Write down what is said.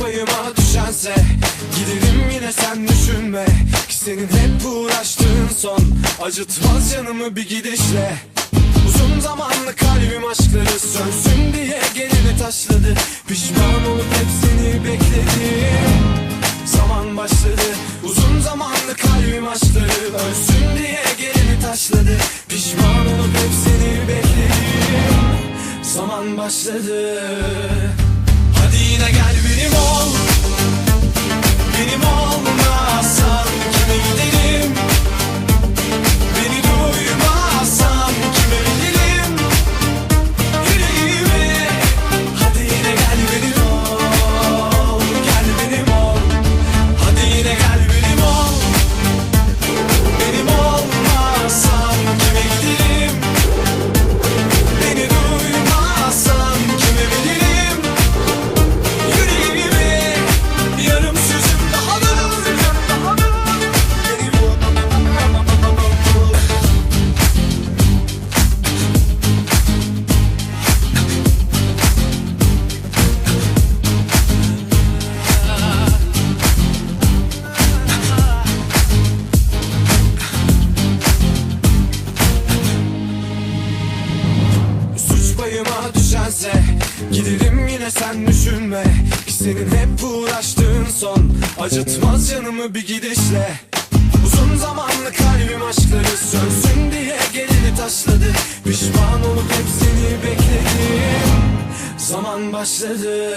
payıma düşense Giderim yine sen düşünme. Ki senin hep uğraştığın son Acıtmaz canımı bir gidişle. Uzun zamanlı kalbim aşkları sönsün diye gelini taşladı. Pişman olup hep seni bekledim Zaman başladı Uzun zamanlı kalbim aşkları ölsün diye gelini taşladı. Pişman olup hep seni bekledim Zaman başladı düşense Giderim yine sen düşünme. Ki senin hep uğraştığın son. Acıtmaz canımı bir gidişle. Uzun zamanlı kalbim aşkları sönsün diye gelini taşladı. Pişman olup hep seni bekledim. Zaman başladı